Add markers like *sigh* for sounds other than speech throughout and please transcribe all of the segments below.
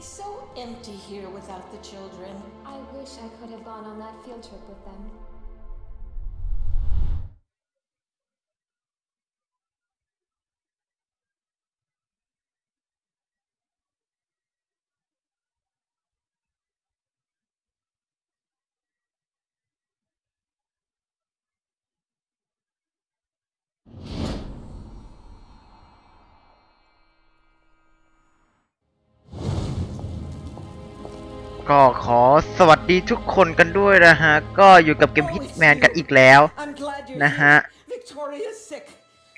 It's so empty here without the children. I wish I could have gone on that field trip with them. ก็ขอสวัสดีทุกคนกันด้วยนะฮะ ก็อยู่กับเกม Oh, it's Hitman กัน you. อีกแล้ว I'm glad you're นะฮะ here. Victoria's sick.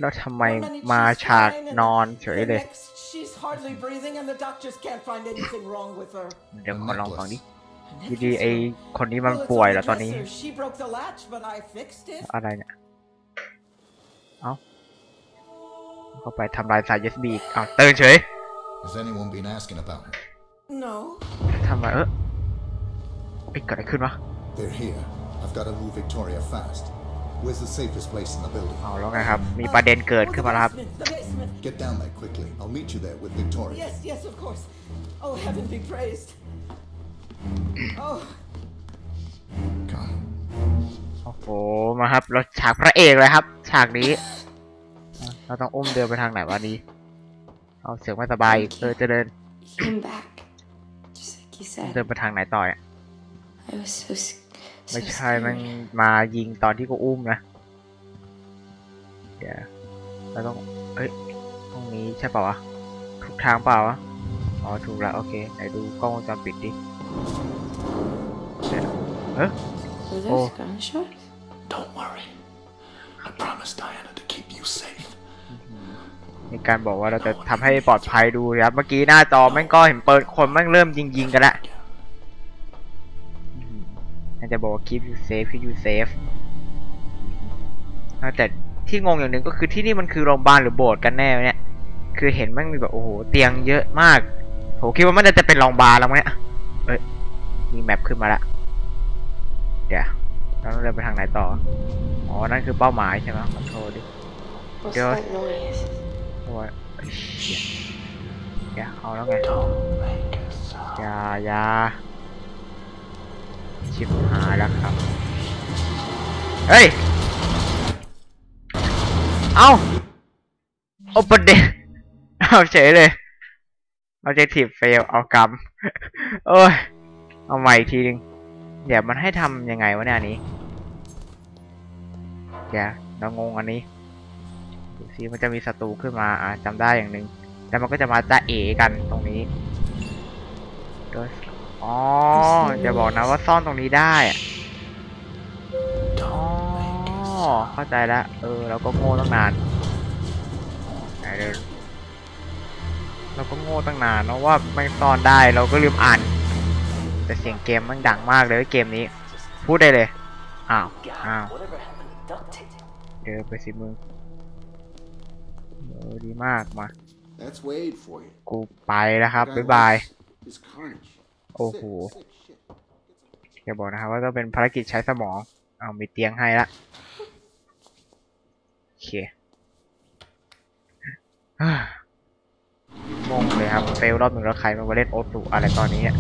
แล้วทำไม One minute มา she's ฉาก fine, and นอนเฉย the เลย next she's hardly breathing and the doctors can't find anything wrong with her. เดี๋ยวขอลองฟังดิ A ดีดี necklace ไอ or- คนนี้มัน Well, it's ป่วย on เหร the อตอนนี้ dresser. She broke the latch, but I fixed it. อะไรเนี่ย เอ้าเข้าไปทำลายสาย USB อีกอ้าวตื่นเฉย Has anyone been asking about her? No. ทำไมเออ เอ้ยเกิดอะไรขึ้นวะ They're here. I've got to move Victoria fast. Where's the safest place in the building? เอาแล้วไงครับ มีประเด็นเกิด Oh, ขึ้น the มาแล้วครับ basement, the basement. Get down there quickly. I'll meet you there with Victoria. Yes, yes, of course. Oh, heaven be praised. Oh, Come. โอ้โห มาครับ เราฉากพระเอกเลยครับ ฉากนี้ เราต้องอุ้มเดินไปทางไหนวะนี้ เอาเสียงไม่สบายอีกเออจะเดิน He came back. Just like you said. เดินไปทางไหนต่อเนี่ย I was so, s- ไม่ so ใช่มัน scared. มายิงตอนที่กูอุ้มนะเดี๋ยวเราต้องเอ้ยตรงนี้ใช่เปล่าวะถูกทางเปล่าวะอ๋อถูกแล้วโอเคไหนดูกล้องวงจรปิดดิเดี๋ยวเอ๊ะ Were Oh. those gunshots? Don't worry. I promised Diana to keep you safe. มีการบอกว่าเราจะทำให้ปลอดภัยดูนะครับเมื่อกี้หน้าจอแม่งก็เห็นเปิดคนแม่งเริ่มยิงยิงๆกันละน่า จะบอกว่า keep you safe keep you safe อ่าแต่ที่งงอย่างหนึ่งก็คือที่นี่มันคือโรงพยาบาลหรือโบสถ์กันแน่เนี่ย คือเห็นแม่งมีแบบโอ้โหเตียงเยอะมากโหคิดว่ามันจะเป็นโรงพยาบาลแล้วมั้งเนี่ยเอ้ยมีแมปขึ้นมาละเดี๋ยวเราต้องเดินไปทางไหนต่อ อ๋อ นั่นคือเป้าหมายใช่ไหมขอโทษดิ What's Yeah. that noise? โอ้ยเอ้ยเชี่ยเดี๋ยวเอาแล้วไง Don't make a sound. อยาอยา ชิบหายแล้วครับ เฮ้ย เอาโอประเด็นเอาเฉยเลย objective fail เอากำโอ้ย เอาใหม่อีกทีนึงเดี๋ยวมันให้ทำยังไงวะเนี่ยอันนี้เดี๋ยวเรางงอันนี้ดูซิมันจะมีศัตรูขึ้นมาอ่าจำได้อย่างหนึ่งแล้วมันก็จะมาจ้าเอกันตรงนี้โดย อ๋อจะบอกนะว่าซ่อนตรงนี้ได้อะอ๋อเข้าใจแล้วเออเราก็โง่ตั้งนานไหนเดินเราก็โง่ตั้งนานเนอะว่าไม่ซ่อนได้เราก็ลืมอ่าน แต่เสียงเกมมันดังมากเลยเกมนี้ พูดได้เลยอ้าวอ้าวเดินไปสิมึงเออดีมากมา That's Wade for you. กูไปแล้วครับบ๊ายบาย His carnage. Oh, Sick, oh. sick shit. อย่าบอกนะครับว่าต้องเป็นภารกิจใช้สมอง เอามีเตียงให้ละโอเคอ่างงเลยครับเฟลรอบหนึ่งแล้วใครมาเล่นโอตุอะไรตอนนี้อะ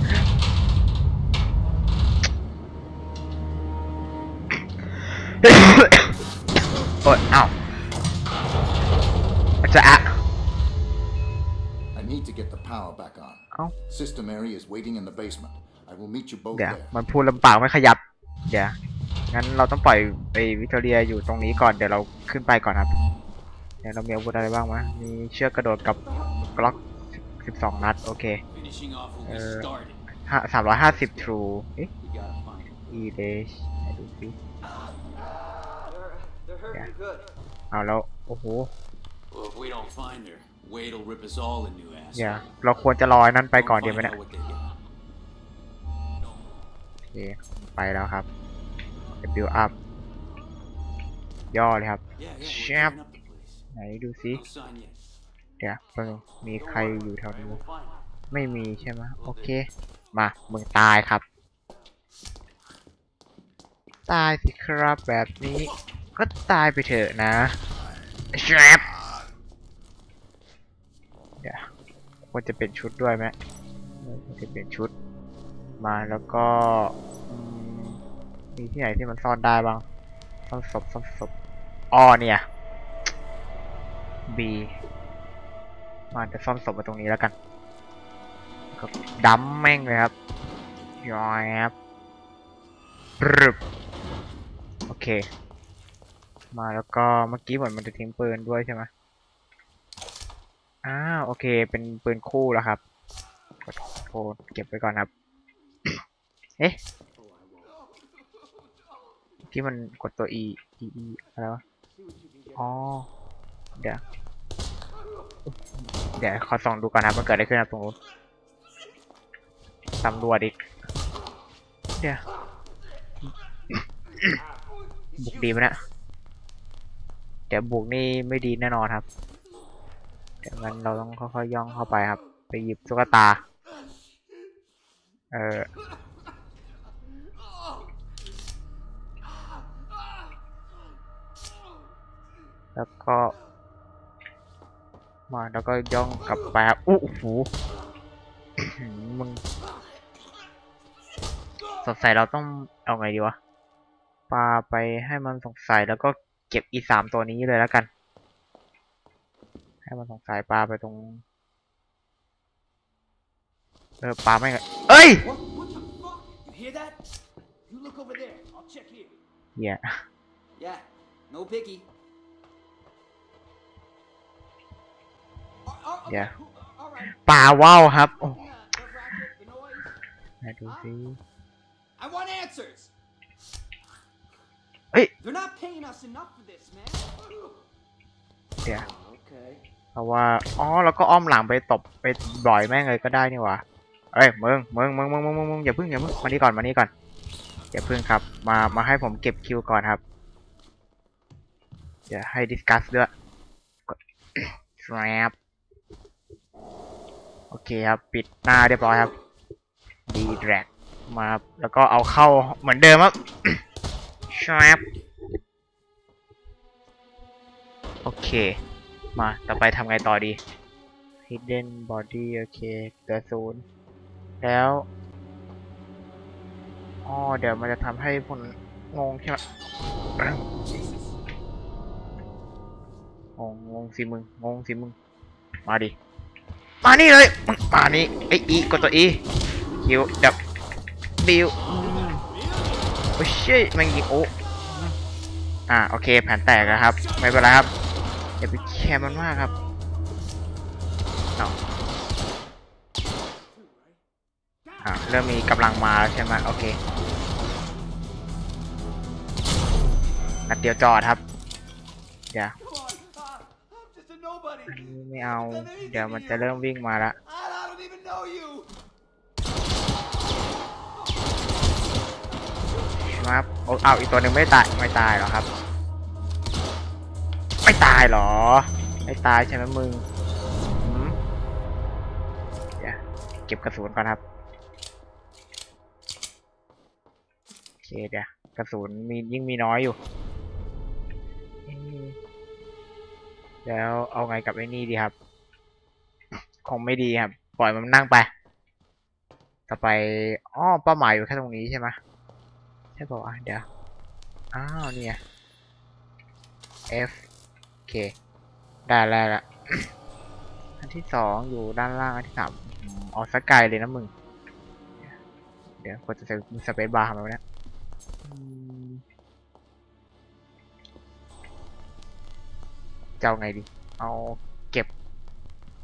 โอ๊ยเอ้าอาจจะอะ back on. Oh. Sister Mary is waiting in the basement. I will meet you both เดี๋ยว there. มันพูดลำปากไม่ขยับ เดี๋ยว งั้นเราต้องปล่อยไอ้วิกตอเรียอยู่ตรงนี้ก่อน เดี๋ยวเราขึ้นไปก่อนครับ เดี๋ยวเรามีอาวุธอะไรบ้างวะมีเชือกกระโดดกับกล็อกสิบสองนัด โอเค Finishing off what we Uh, started. ห้าสามร้อยห้าสิบทรูเอ๊ะ We gotta find him. e d a s ไหนดูสิ They're hurting Yeah. you good. เอาแล้ว โอ้โห Well, if we don't find her, Wade will rip us all a new ass. เดี๋ยวเราควรจะรอไอ้นั่นไปก่อนดีไหม Find เนี่ย out what they got. โอเคไปแล้วครับ build up ย่อเลยครับ Yeah, yeah, we're Shep. tearing up the place. ไหนดูสิ No sign yet. เดี๋ยวแป๊บนึงมีใครอยู่แถว Right, นี้ we'll find her. ไม่มีใช่ไหมโอเค มามึงตายครับ ตายสิครับแบบนี้ ก็ตายไปเถอะนะแชปเดี๋ยว ควรจะเป็นชุดด้วยไหมจะเปลี่ยนชุด มาแล้วก็มีที่ไหนที่มันซ่อนได้บ้างซ่อนศพซ่อนศพอ้อเนี่ย B มาจะซ่อนศพมาตรงนี้แล้วกันก็ดัมแม่งเลยครับย้อยครับปรึบโอเค มาแล้วก็เมื่อกี้เหมือนมันจะทิ้งปืนด้วยใช่ไหม อ้าวโอเค เป็นปืนคู่แล้วครับขอโทษเก็บไว้ก่อนครับ เอ๊ะ ที่มันกดตัว E E E อะไรวะ อ๋อ เดี๋ยว เดี๋ยวขอส่องดูก่อนนะครับมันเกิดอะไรขึ้นครับตรงนู้นตำรวจอีก เดี๋ยว บุกดีไหมนะ เดี๋ยวบุกนี่ไม่ดีแน่นอนครับ ดี๋ยวมันเราต้องค่อยๆย่องเข้าไปครับ ไปหยิบตุ๊กตา เออแล้วก็ มาแล้วก็ย่องกลับไปครับอู้หูมึงสงสัยเราต้องเอาไงดีวะปาไปให้มันสงสัยแล้วก็เก็บอีสามตัวนี้เลยแล้วกัน ให้มันสงสัยปลาไปตรง เออปลาไม่งเอ้ย What? What the fuck? You hear that? You look over there. I'll check here. เหี้ย Yeah. No picky. Uh, uh, okay, Yeah. cool. Uh, all right. ปลาว่าวครับโอ้ The, the racket, the noise. ไหนดูสิ I want answers. Hey. They're not paying us enough for this, man. เดี๋ยว Okay. เพราะว่าอ๋อแล้วก็อ้อมหลังไปตบไปบ่อยแม่งเลยก็ได้นี่หว่าเอ้ยมึงมึงมึงมึงมึงมึงมงอย่าพึ่งอย่าพึ่งมานี่ก่อนมานี่ก่อนอย่าพึ่งครับ มามาให้ผมเก็บคิวก่อนครับเดี๋ยวให้ดิสคัสด้วยกด trap โอเคครับ ปิดหน้าเรียบร้อยครับดีแรกมาครับแล้วก็เอาเข้าเหมือนเดิมครับ trap โอเค มา ต่อไปทำไงต่อดี hidden body โอเคเหลือศูนย์แล้วอ๋อเดี๋ยวมันจะทำให้พวกนั้นงงใช่ไหมงงงงสิมึง งงสิมึง มาดิ มานี่เลยมึงมานี่ไออีกดตัวอีคิวดับบิวโอ้ยเชี่ยแมันยิงโอ้อ่าโอเคแผนแตกแล้วครับ ไม่เป็นไรครับ อย่าไปแคร์มันมากครับเอาอ่าเริ่มมีกำลังมาแล้วใช่ไหมโอเคนัดเดียวจอดครับเดี๋ยวอันนี้ไม่เอา เดี๋ยวมันจะเริ่มวิ่งมาละครับโอ้เอาอีกตัวหนึ่งไม่ตายไม่ตายหรอครับ ไม่ตายหรอ ไม่ตายใช่ไหมมึงเดี๋ยวเก็บกระสุนก่อนครับโอเคเดี๋ยวกระสุนมียิ่งมีน้อยอยู่ แล้วเอาไงกับไอ้นี่ดีครับ คงไม่ดีครับ ปล่อยมันนั่งไป ต่อไปอ้อเป้าหมายอยู่แค่ตรงนี้ใช่ไหมใช่ป่าวเดี๋ยว อ้าวเนี่ย F เค ได้แล้วละอันที่สองอยู่ด้านล่างอันที่สามอืมเอาสกไกลเลยนะมึง เดี๋ยวกดจะใส่สเปซบาร์ทำไมวะเนี่ยจะเอาไงดี เอาเก็บ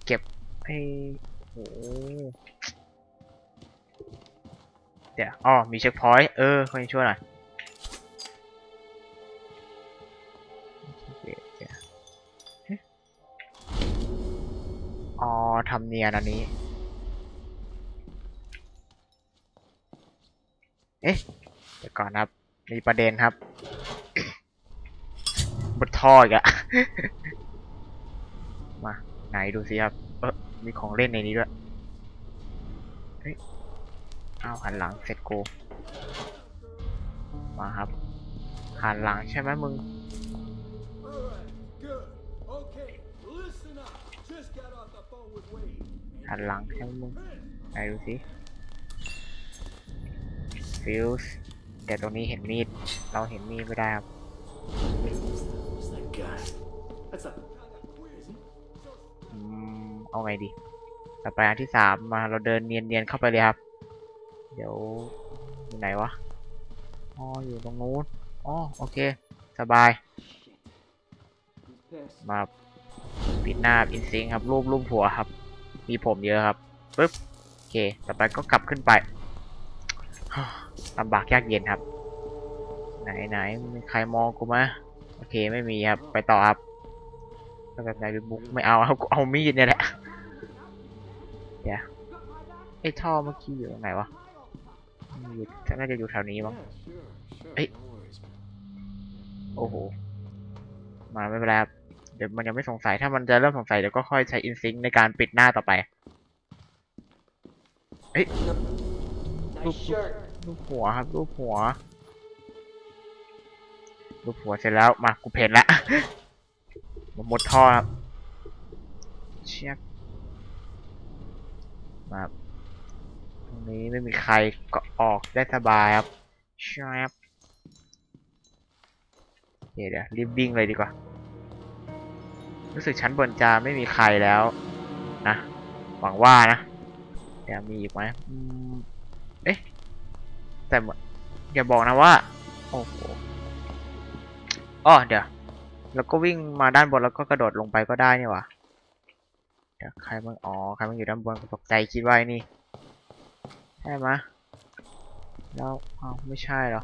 เก็บให้โอ้เดี๋ยวอ๋อมีเช็คพอยต์ เออคนช่วยหน่อย ทำเนียนอันนี้ เอ๊ะเดี๋ยวก่อนครับ มีประเด็นครับบนท่ออีกอะมา ไหนดูสิครับ เออมีของเล่นในนี้ด้วย เฮ้ยอ้าหันหลังเสร็จกูมาครับหันหลังใช่ไหมมึง หันหลังใช่ไหมมึงไหนดูสิฟิวส์แต่ตรงนี้เห็นมีด เราเห็นมีดไม่ได้ครับอืมเอาไงดีต่อไปอันที่สามมาเราเดินเนียนๆเข้าไปเลยครับ เดี๋ยวอยู่ไหนวะ อ๋อ อยู่ตรงนู้น อ๋อ โอเค สบาย มา ปิดหน้าอินซิงครับรูปรูปหัวครับ มีผมเยอะครับปึ๊บโอเค ต่อไปก็กลับขึ้นไปลำบากยากเย็นครับ ไหนไหนมีใครมองกูไหมโอเคไม่มีครับ ไปต่อครับก็แบบไหนเป็นบุ๊กไม่เอาครับกูเอามีดเนี่ยแหละเดี๋ยวไอ้ท่อเมื่อกี้อยู่ตรงไหนวะอยู่น่าจะอยู่แถวนี้มั้ง Yeah, sure, sure. Hey. No worries, man. โอ้โหมาไม่เป็นไรครับ เดี๋ยวมันยังไม่สงสัยถ้ามันจะเริ่มสงสัยเดี๋ยวก็ค่อยใช้อินซิงในการปิดหน้าต่อไป Nice shirt. รูปหัวครับรูปหัวรูปหัวเสร็จแล้วมากูเพนละมาหมดท่อครับเชียกมาครับตรงนี้ไม่มีใครก็ออกได้สบายครับเชียบเดี๋ยวเดี๋ยวรีบวิ่งเลยดีกว่า รู้สึกชั้นบนจะไม่มีใครแล้วนะ หวังว่านะเดี๋ยวมีอีกไหมเอ๊ะ แต่เหมือย่าบอกนะว่า โอ้โหอ๋อเดี๋ยว แล้วก็วิ่งมาด้านบนแล้วก็กระโดดลงไปก็ได้นี่วะเดี๋ยวใครมันอ๋อ ใครมันอยู่ด้านบนตกใจคิดว่าไอ้นี่ ใช่ไหมแล้วอ้าวไม่ใช่หรอ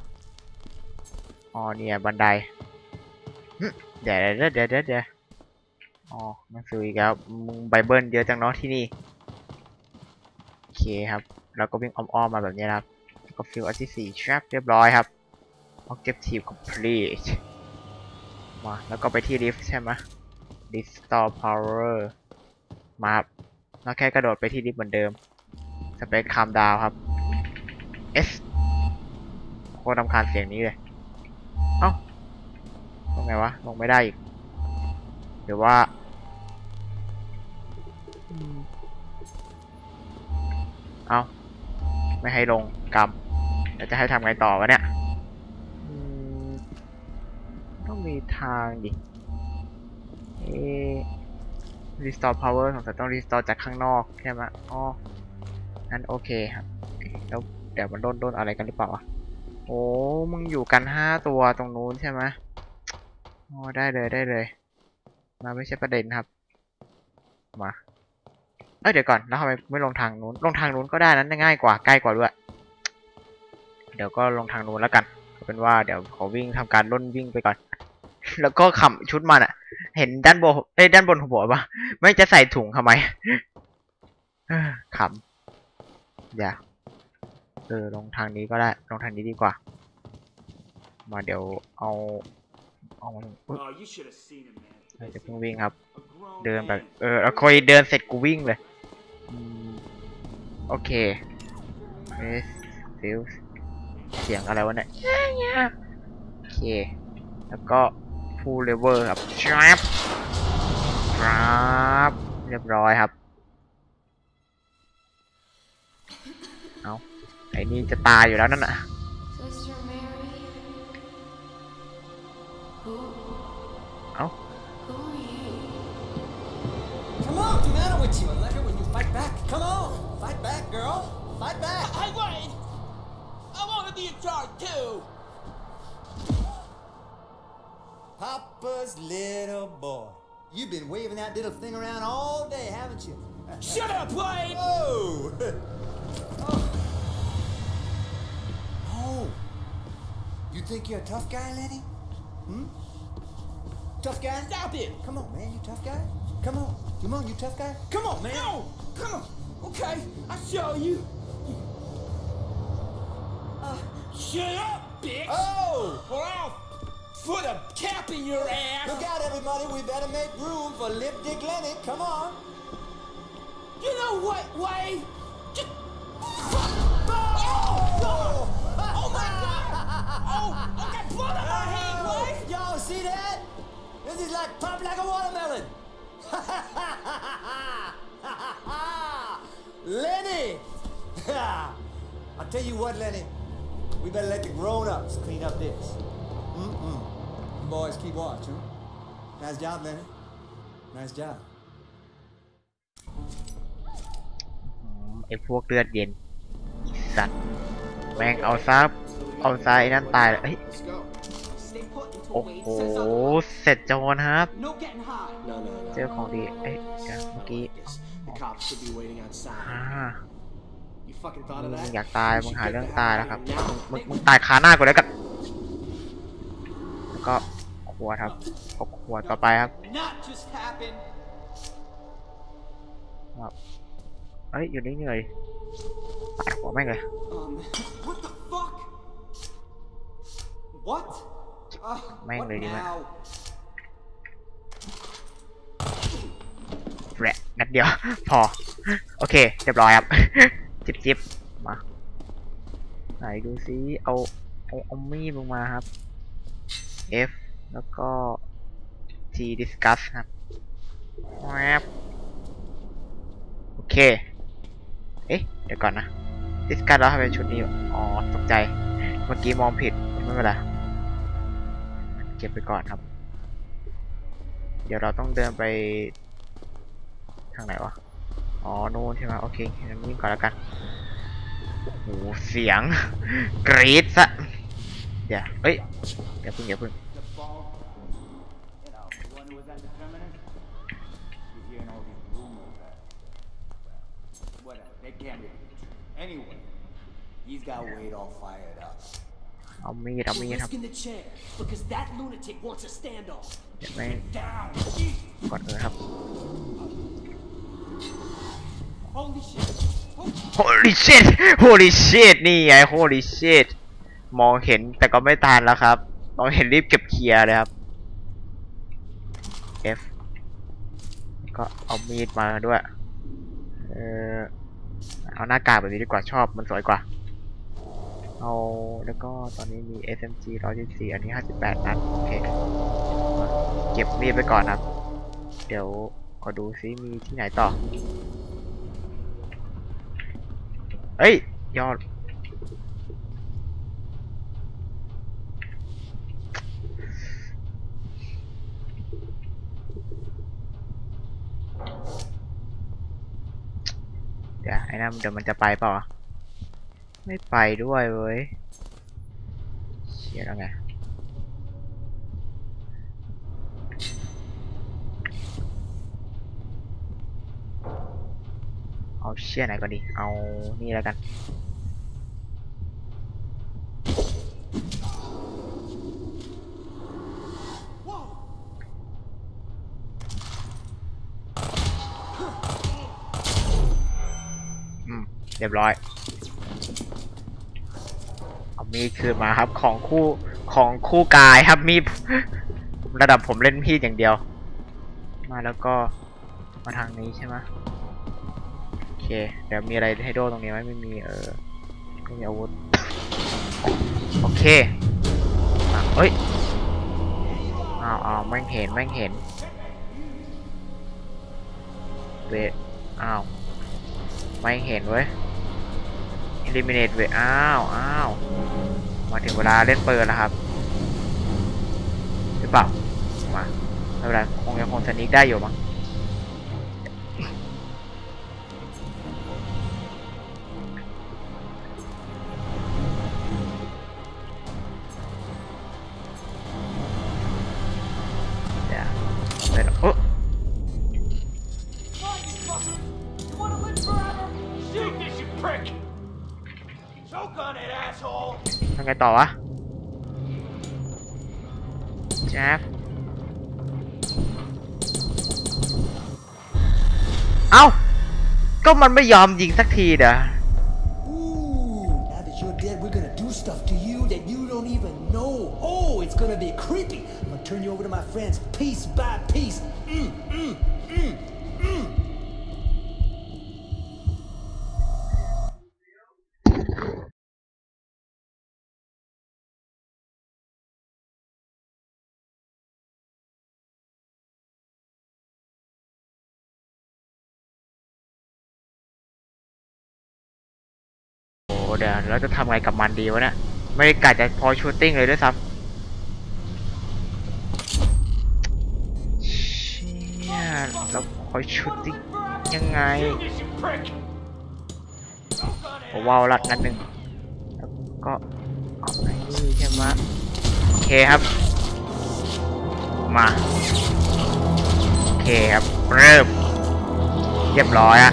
อ๋อเนี่ยบันไดเดะเดี๋ยวเดี๋ยวเดี๋ยวเดี๋ยว อ๋อหนังสืออีกแล้วมึงไบเบิลเยอะจังเนาะที่นี่ โอเคครับแล้วก็วิ่งอ้อมๆมาแบบนี้ครับก็ฟิลอันที่สี่ trap เรียบร้อยครับ objective complete มาแล้วก็ไปที่ lift ใช่ไหม restore power มาครับแล้วแค่กระโดดไปที่ lift เหมือนเดิม space calm down ครับ S โคตรรำคาญเสียงนี้เลย เอ้าลงไงวะ ลงไม่ได้อีก หรือว่า เอ้าไม่ให้ลงกรรมแล้วจะให้ทำไงต่อวะเนี่ยต้องมีทางดิเอ๊ะ restore power สงสัยต้อง restore จากข้างนอกใช่ไหมอ๋องั้นโอเคครับแล้วเดี๋ยวมันโดนโดนอะไรกันหรือเปล่าวะโอ้มึงอยู่กันห้าตัวตรงนู้นใช่ไหมอ๋อได้เลยได้เลย มาไม่ใช่ประเด็นครับ มา เอ้ยเดี๋ยวก่อนแล้วทำไมไม่ลงทางนู้น ลงทางนู้นก็ได้นั้นง่ายกว่าใกล้กว่าด้วย เดี๋ยวก็ลงทางนู้นแล้วกันเอาเป็นว่าเดี๋ยวขอวิ่งทำการล่นวิ่งไปก่อน แล้วก็ขำชุดมันอะเห็นด้านบนเอ้ยด้านบนหัวปะไม่จะใส่ถุงทำไมเอ้อขำอย่าเออลงทางนี้ก็ได้ ลงทางนี้ดีกว่า มาเดี๋ยวเอาเอามาอุ๊ย Oh, you should have seen him, man. เฮ้ยจะเพิ่งวิ่งครับ A grown เดินแบบ man. เออแล้วคอยเดินเสร็จกูวิ่งเลยอืม โอเคเอสฟิลเสียงอะไรวะเนี่ยโอเค แล้วก็ฟูลเลเวอร์ครับครับครับเรียบร้อยครับ เอาไอ้นี่จะตายอยู่แล้วนั่นน่ะ Sister Mary? Who? Back. Come on, fight back, girl. Fight back. I wait! I want to be in charge too! Papa's little boy. You've been waving that little thing around all day, haven't you? Shut up, Wade! Oh! *laughs* oh. Oh. You think you're a tough guy, Lenny? Hmm? Tough guy? Stop it! Come on, man, you tough guy? Come on. Come on, you tough guy? Come on, man. No! Come on! Okay, I'll show you! Uh, shut up, bitch! Oh! Or I'll put a cap in your ass! Look out, everybody. We better make room for Lip Dick Lenny. Come on. You know what, Wade? Just... *laughs* Oh! Oh! Oh my god! Oh! I got blood on my hand, oh, Wade! Y'all see that? This is like pop like a watermelon. Tell you what, Lenny. We better let the grown-ups clean up this. Mm-mm. You boys keep watch, huh? Nice job, Lenny. Nice job. ไอ้พวกเลือดเย็นไอ้สัตว์แม่งเอาซะเอาซะไอ้นั่นตายเลยเฮ้ย Let's go. Stay put until โอ้ Wade โห says otherwise. เสร็จโจรครับ No getting high. No, no, no. เจอของดี เอ้ยเดี๋ยวเมื่อกี้ The cops should be waiting outside. อ่า You fucking thought มึ of ง that? อยากตายมึง should หา get เรื่อง the ตาย hell แล้ว out ครับ of here now. มึงมึงตายคาหน้ากูแล้วกันแล้วก็ขวดครับเอาขวดต่อไปครับ Not just happen. ครับเอ้ยอยู่นี่เหนื่อยปาดหัวแม่งเลย Um, what the fuck? What? Uh, Mang what này đi mà. now? แหละนัดเดียว พอ โอเค เรียบร้อยครับ จิบจิบมาไหนดูซิเอาเอาเอามีดลงมาครับ F แล้วก็ G discuss ครับแวบโอเค เอ๊ะ เดี๋ยวก่อนนะ discuss แล้วทำไมชุดนี้ อ๋อ ตกใจ เมื่อกี้มองผิด ไม่เป็นไร เก็บไปก่อนครับ เดี๋ยวเราต้องเดินไป ทางไหนวะ อ๋อนู่นใช่ไหมโอเคงั้นวิ่งก่อนแล้วกันโอ้โหเสียง กรี๊ดซะเดี๋ยวเอ้ยเดี๋ยวพึ่งเดี๋ยวพึ่ง the ball, you know, the one who was at the terminus, you're hearing all these rumors that, well, whatever, they can't really be true. Anyway, he's got Wade all fired up. เอามีดเอามีด We're ครับ risking the chair because that lunatic wants a standoff. เดี๋ยวไม่ Down! ก่อนเออครับ Holy shit. Holy shit นี่ไง Holy shit มองเห็นแต่ก็ไม่ทันแล้วครับมองเห็นรีบเก็บเคลียร์เลยครับ F ก็เอามีดมาด้วย เออเอาหน้ากากแบบนี้ดีกว่าชอบมันสวยกว่า เอาแล้วก็ตอนนี้มี SMG 114อันนี้ 58 นัดโอเค เก็บมีดไปก่อนครับ เดี๋ยว ขอดูซิมีที่ไหนต่อ เอ้ย ยอด เดี๋ยวไอ้นั่นเดี๋ยวมันจะไปเปล่าวะไม่ไปด้วยเว้ยเชี่ยแล้วไง เอาเชี่ยไหนก่อนดี เอานี่แล้วกันอืมเรียบร้อย เอามีดคืนมาครับของคู่ของคู่กายครับมีดระดับผมเล่นมีดอย่างเดียว มาแล้วก็มาทางนี้ใช่ไหม เค เดี๋ยวมีอะไรให้โดตรงนี้ไหมไม่มีเออไม่มีอาวุธ โอเคอะเอ้ยอ้าวอ้าวแม่งเห็นแม่งเห็นเวทอ้าวไม่เห็นเว้ย eliminate เวทอ้าวอ้าวมาถึงเวลาเล่นเปิดแล้วครับหรือเปล่ามาไม่เป็นไรคงยังคงสนิกได้อยู่มั้ง Thằng này tỏ á? Chát ao, Có mình mới dòm gì tắc thì đã gonna be creepy. I'm gonna turn you over to my friends piece by piece. Mm, mm, mm. เดี๋ยวเราจะทำไงกับมันดีวะเนี่ยไม่ได้กะจะพอชูตติ้งเลยด้วยซ้ำเชี่ยแล้วพอชูตติ้งยังไงผมวาวลัดนัดหนึ่งแล้วก็เอาไหนนี่ใช่ไหมโอเคครับ มาโอเคครับเริ่มเรียบร้อยอะ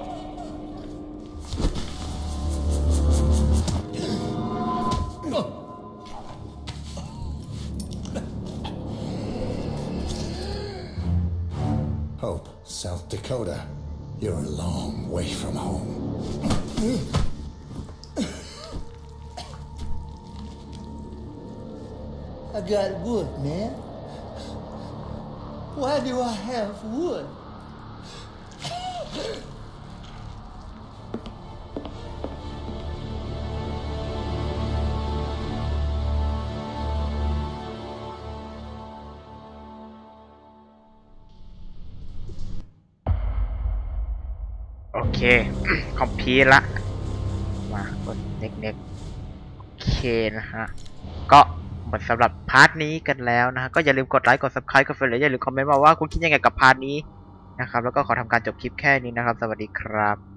South Dakota. You're a long way from home. I got wood, man. Why do I have wood? เคคอมพีละ มากดเน็กๆโอเคนะฮะ ก็หมดสำหรับพาร์ทนี้กันแล้วนะฮะ ก็อย่าลืมกดไลค์ กด subscribe กดเฟรนด์อย่าลืมคอมเมนต์มาว่าคุณคิดยังไงกับพาร์ทนี้นะครับ แล้วก็ขอทำการจบคลิปแค่นี้นะครับ สวัสดีครับ